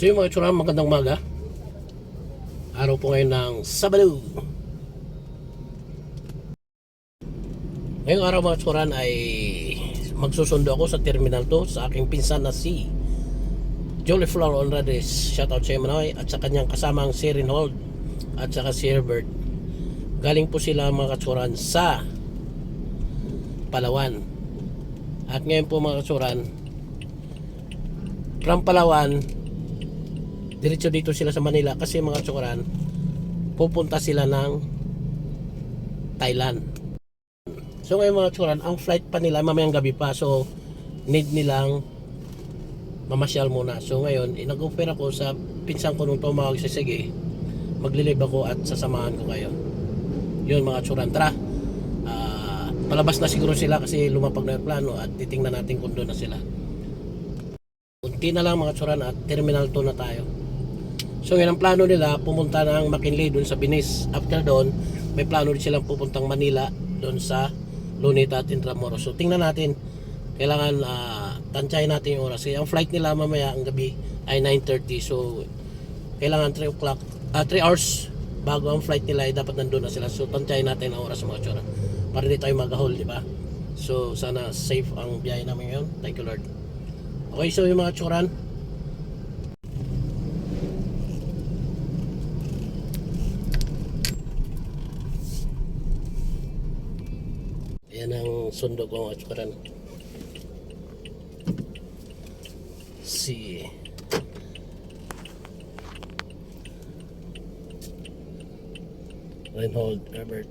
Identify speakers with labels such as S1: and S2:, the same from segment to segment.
S1: So yung mga tsura, magandang umaga. Araw po ngayon ng Sabado. Ngayong araw mga tsuran ay magsusundo ako sa Terminal 2 sa aking pinsan na si Jolly Flower Onrades. Shoutout sa Manoy at sa kanyang kasamang si Rinhold at saka si Herbert. Galing po sila mga katsuran sa Palawan. At ngayon po mga katsuran, from Palawan, diretso dito sila sa Manila kasi mga tsuran, pupunta sila ng Thailand. So ngayon mga tsuran, ang flight pa nila mamayang gabi pa. So need nilang mamasyal muna. So ngayon, eh, nag-offer ako sa pinsan ko nung tumawag sa sige, maglilive ako at sasamahan ko kayo. Yun mga tsuran, tara. Ah, palabas na siguro sila kasi lumapag na yung plano at titingnan natin kung doon na sila. Kunti na lang mga tsuran at Terminal 2 na tayo. So yun ang plano nila, pumunta ng McKinley doon sa Binis. After doon, may plano rin silang pupuntang Manila doon sa Luneta at Intramuros. So tingnan natin, kailangan uh, tansyahin natin yung oras. Kasi ang flight nila mamaya ang gabi ay 9.30. So kailangan 3 o'clock, ah 3 hours bago ang flight nila ay dapat nandun na sila. So tansyahin natin ang oras mga tsura. Para hindi tayo magahol, di ba? So sana safe ang biyahe namin ngayon. Thank you Lord. Okay, so yung mga tsuran, Yan ang tsuran. Si Reinhold Herbert.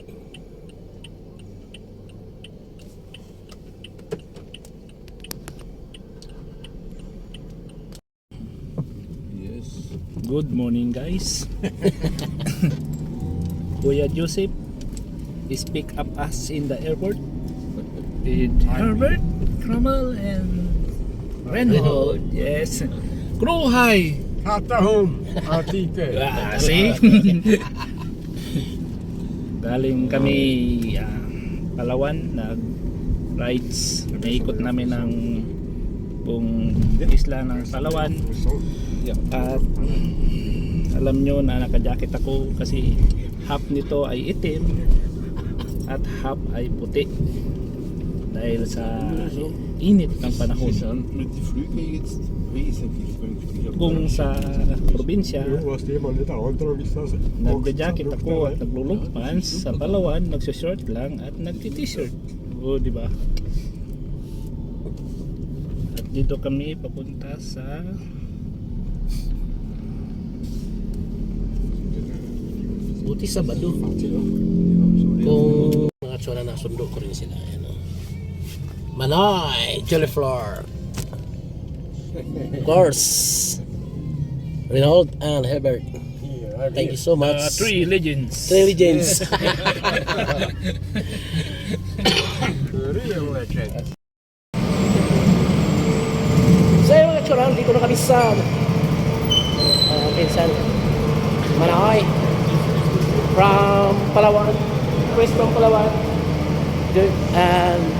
S2: Yes.
S3: Good morning guys. Kuya Joseph is pick up us in the airport with Herbert, Kramal and Reinhold. Yes.
S2: Hatta home. Artike.
S3: Ah, see? Galing kami ah, Palawan, nag rides, naikot namin ng buong isla ng Palawan. At alam nyo na naka-jacket ako kasi half nito ay itim at half ay puti dahil sa init ng panahon. Kung sa probinsya, nagja-jacket ako at naglulungpans sa Palawan, nagsushort lang at nagti-t-shirt. O, di ba? At dito kami papunta sa
S1: Buti Sabado. Kung mga tsura na sundo ko rin sila. Ayan, oh. Manoy! Floor! Of course! Reinhold and Herbert. Thank you so much.
S3: uh, Three Legends.
S1: Three Legends.
S2: Real legend.
S1: so yung mga tsura, dito na kami sa uh, pinsan from Palawan West from Palawan and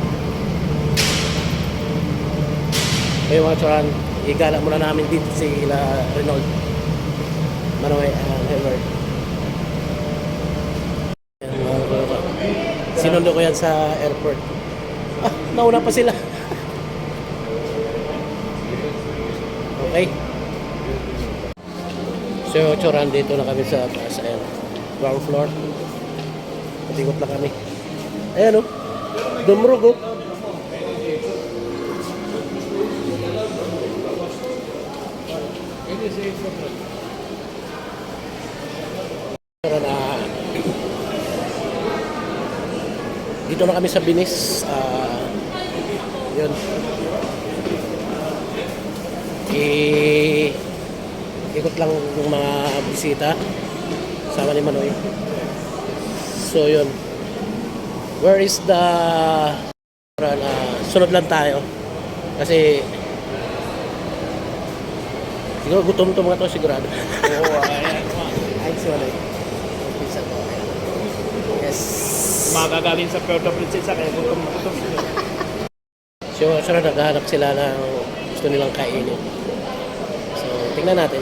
S1: yung mga tsura, igala muna namin dito si La Reynold Manoy and Herbert mga kalaba. Sinundo ko yan sa airport ah, nauna pa sila Okay. So, Choran, dito na kami sa taas. Ayan. Ground floor. Patikot na kami. Ayan o. Dumrug o. Choran, ah, dito na kami sa Binis. Ah, yun. Eh, ikot lang yung mga bisita. Sama ni Manoy. So yun. Where is the uh, sunod lang tayo. Kasi siguro gutom to mga to sigurado
S3: Oo, ayan.
S1: ay Manoy Pizza ko. yes
S3: Magagaling sa Puerto Princesa kaya gutom na gutom
S1: so sure naghahanap sila ng gusto nilang kainin so tingnan natin.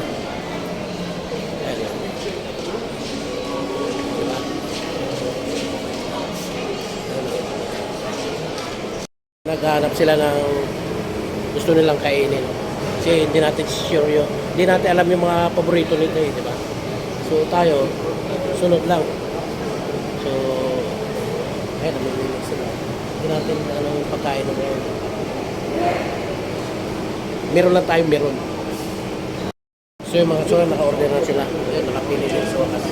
S1: Ayan. Diba? Naghahanap sila ng gusto nilang kainin. Kasi hindi natin sure yun. Hindi natin alam yung mga paborito nito eh, di ba? So tayo, sunod lang. So, ayun, namimili sila. Hindi natin anong pagkain na ngayon. Meron lang tayong meron. So yung mga tsura, naka-order na sila. Ayun, nakapili din sa wakas.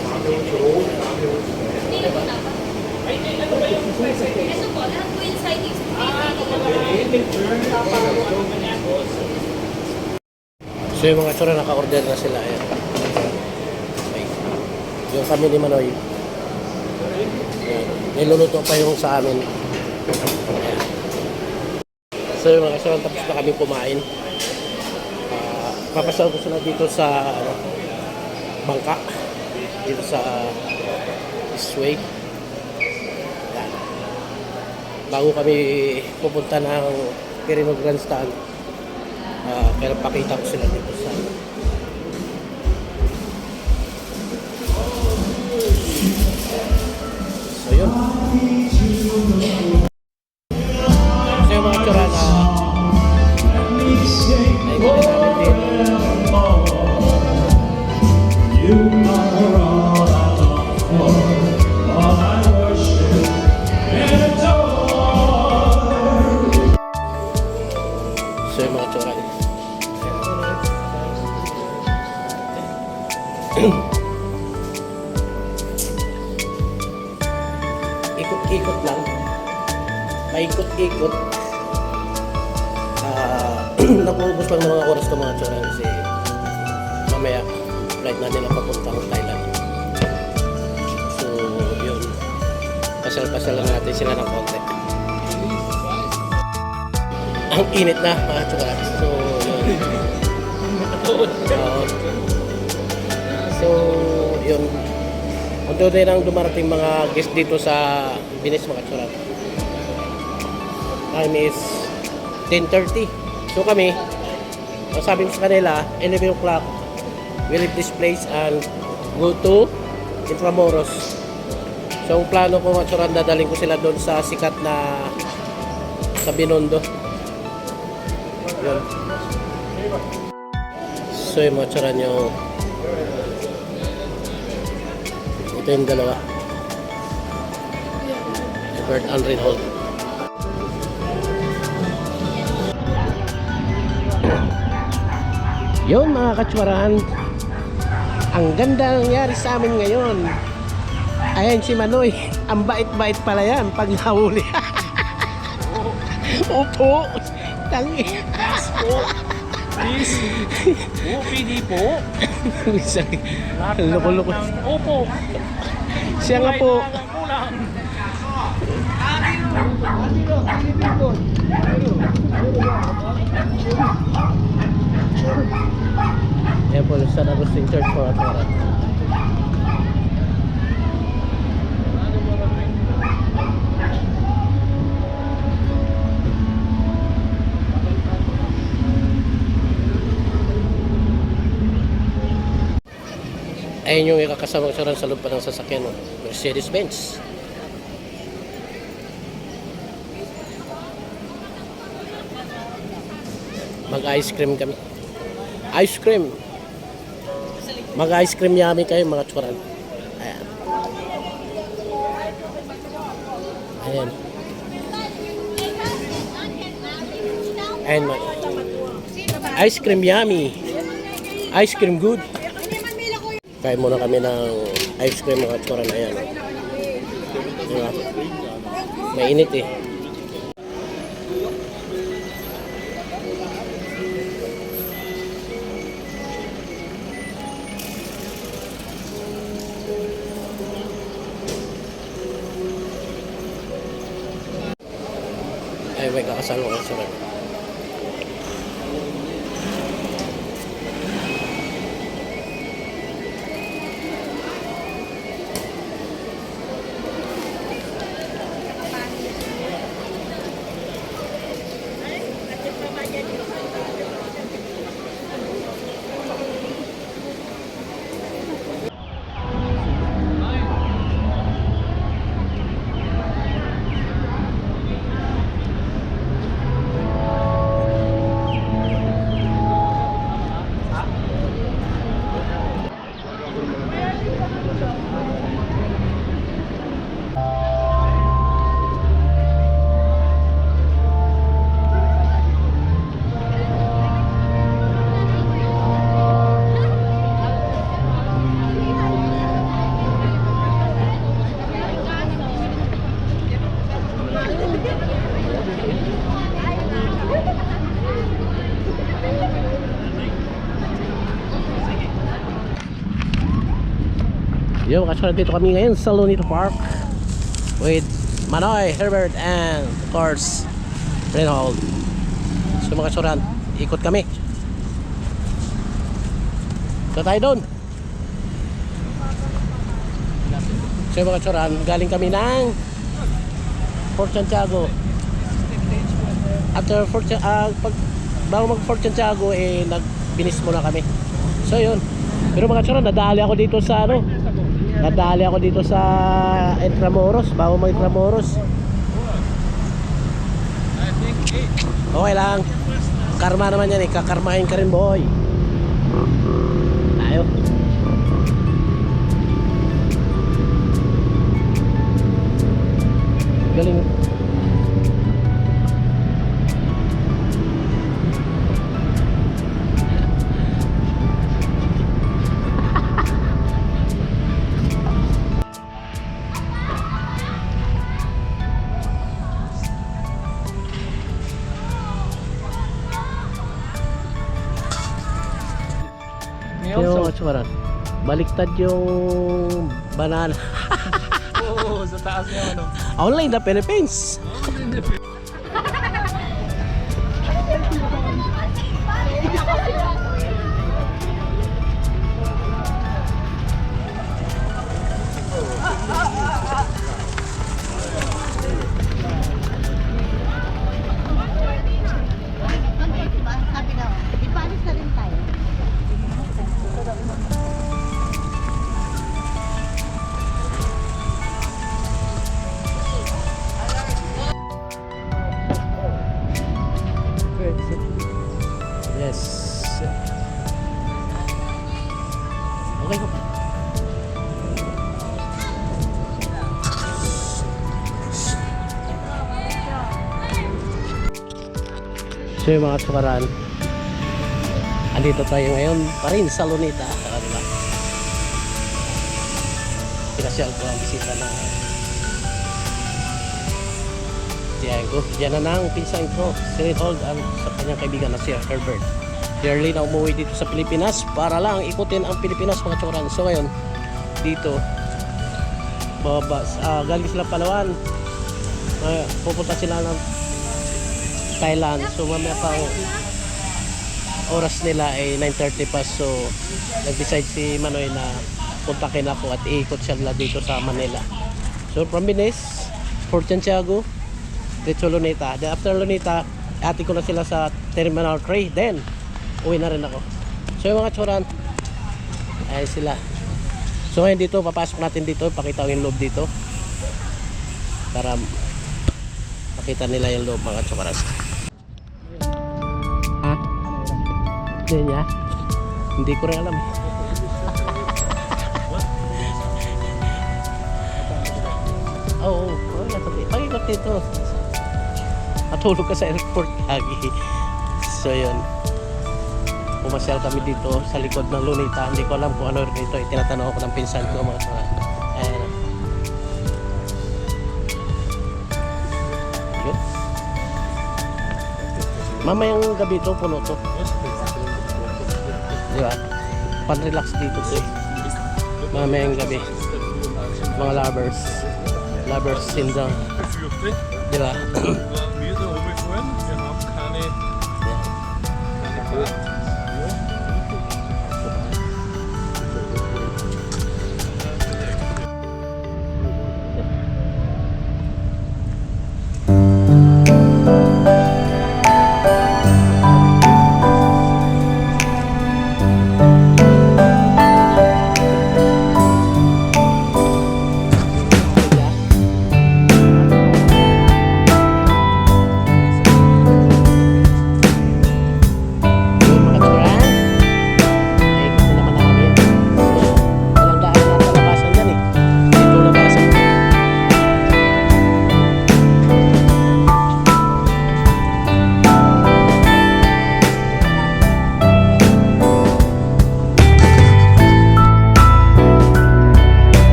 S4: Eso po, lahat po inside is
S1: So yung mga tsura, naka-order na sila. Ayun. Okay. Yung kami ni Manoy. Ayan. Niluluto pa yung sa amin. Ayan. So yung mga tsura, tapos na kami kumain. Ah, papasal ko sila dito sa ano, bangka. Dito sa Isway. Ayan. Bago kami pupunta ng Pirino Grandstand, Ah, kaya pakita ko sila dito Ikot-ikot lang. Paikot-ikot. Ah, nakuubos lang ng mga oras ng mga tsura kasi mamaya flight na nila papuntang Thailand. So, yun. Pasal-pasal lang natin sila ng konti. Ang init na mga tsura. So, yun. Oo. So, yun. Unto din ang dumarating mga guest dito sa Binis mga tsurat. Time is 10.30. So kami, sabi sa kanila, 11 o'clock, we leave this place and go to Intramuros. So ang plano ko mga tsurat, dadaling ko sila doon sa sikat na sa Binondo. Yun. So yung mga tsurat nyo, ito yung dalawa. Bert and Reinhold. Yun mga katswaran. Ang ganda nangyari sa amin ngayon. Ayan si Manoy. Ang bait-bait pala yan pag nahuli. Opo. Tangi.
S3: Please. Oo, pili po.
S1: Loko-loko.
S3: opo.
S1: Siya nga po.
S3: Kulang.
S1: Yan po, San Agustin Church po at Ayun yung ikakasama ko sa loob pa ng sasakyan. Mercedes-Benz. Mag-ice cream kami. Ice cream. Mag-ice cream yummy kayo mga tsuran. Ayan. Ayan. Ayan Ice cream yummy. Ice cream good. Kain muna kami ng ice cream mga tsuran. Ayan. Diba? Mainit eh. Ay, may kakasalo ko sa Yo, kasama dito kami ngayon sa Lunito Park with Manoy, Herbert, and of course, Reinhold. So mga kasuran, ikot kami. So tayo doon. So mga kasuran, galing kami ng Fort Santiago. After Fort ah, pag bago mag Fort Santiago eh nagbinis muna kami. So yun. Pero mga kasuran, nadali ako dito sa ano, Nadali ako dito sa Intramuros, bago mag Intramuros. Okay lang. Karma naman yan eh, kakarmahin ka rin boy. Tayo. Galing. Baliktad yung banana.
S3: Oo, sa taas niya ano.
S1: Only in the Philippines. So mga tukaran, andito tayo ngayon pa rin sa Lunita. Ah, diba? Pinasyal ko ang bisita na Diyan ko. Diyan na nang pinsan ko, si Hold ang sa kanyang kaibigan na si Herbert. Yearly na umuwi dito sa Pilipinas para lang ikutin ang Pilipinas mga tsoran. So ngayon, dito, bababa, ah, galing sila Palawan. Uh, pupunta sila ng Thailand. So mamaya pa ang oras nila ay 9.30 pa. So nag-decide si Manoy na puntakin ako at iikot siya dito sa Manila. So from Venice, Fort Santiago, Diretso Luneta. Then after Luneta, ati ko na sila sa Terminal 3. Then, uwi na rin ako. So yung mga tsuran, ay sila. So ngayon dito, papasok natin dito, pakita ko yung loob dito. Para makita nila yung loob mga tsuran. Niya? Hindi ko rin alam. Oo, oh, oh, oh, pakikot dito. Matulog ka sa airport lagi. So yun. Pumasyal kami dito sa likod ng Lunita. Hindi ko alam kung ano ito. Itinatanong ako ng pinsan ko mga mga. Ayan. Yun. Mamayang gabi to, puno to. Di ba? Pan-relax dito to eh. Mamayang gabi. Mga lovers. Lovers. Di ba?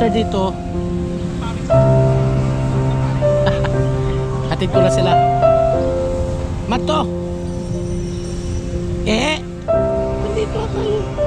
S1: After dito, hatid ko na sila. Mato! Eh! Nandito tayo.